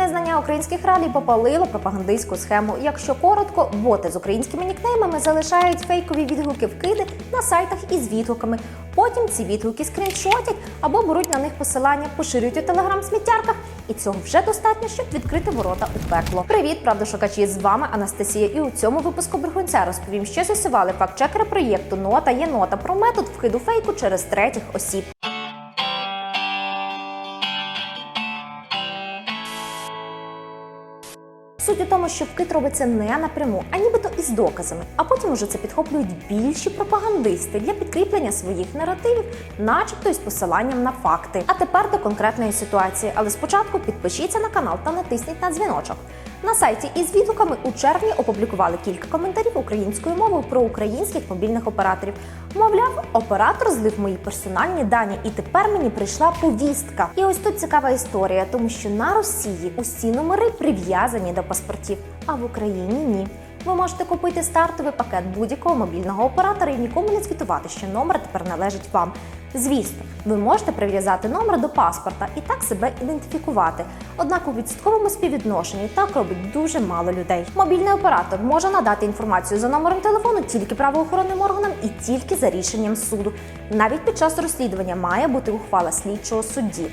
Незнання українських реалій попалило пропагандистську схему. Якщо коротко, боти з українськими нікнеймами залишають фейкові відгуки вкиди на сайтах із відгуками. Потім ці відгуки скріншотять або беруть на них посилання, поширюють у телеграм-сміттярках, і цього вже достатньо, щоб відкрити ворота у пекло. Привіт, правдошукачі! З вами Анастасія. І у цьому випуску брехунця розповім, що з'ясували фактчекери проєкту Нота є нота про метод вкиду фейку через третіх осіб. Суть у тому, що вкид робиться не напряму, а нібито із доказами, а потім уже це підхоплюють більші пропагандисти для підкріплення своїх наративів, начебто із посиланням на факти. А тепер до конкретної ситуації. Але спочатку підпишіться на канал та натисніть на дзвіночок. На сайті із відгуками у червні опублікували кілька коментарів українською мовою про українських мобільних операторів. Мовляв, оператор злив мої персональні дані, і тепер мені прийшла повістка. І ось тут цікава історія, тому що на Росії усі номери прив'язані до паспортів, а в Україні ні. Ви можете купити стартовий пакет будь-якого мобільного оператора і нікому не звітувати, що номер тепер належить вам. Звісно, ви можете прив'язати номер до паспорта і так себе ідентифікувати. Однак у відсотковому співвідношенні так робить дуже мало людей. Мобільний оператор може надати інформацію за номером телефону тільки правоохоронним органам і тільки за рішенням суду. Навіть під час розслідування має бути ухвала слідчого судді.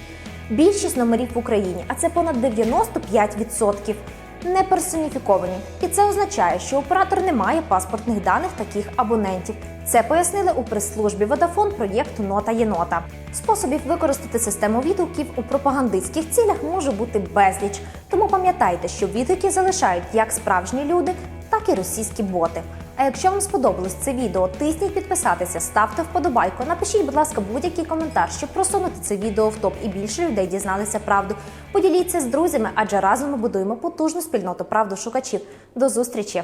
Більшість номерів в Україні, а це понад 95%, не персоніфіковані. І це означає, що оператор не має паспортних даних таких абонентів. Це пояснили у прес-службі Vodafone проєкту Нота Єнота. Способів використати систему відгуків у пропагандистських цілях може бути безліч. Тому пам'ятайте, що відгуки залишають як справжні люди, так і російські боти. А якщо вам сподобалось це відео, тисніть підписатися, ставте вподобайку, напишіть, будь ласка, будь-який коментар, щоб просунути це відео в топ і більше людей дізналися правду. Поділіться з друзями, адже разом ми будуємо потужну спільноту правдошукачів. До зустрічі!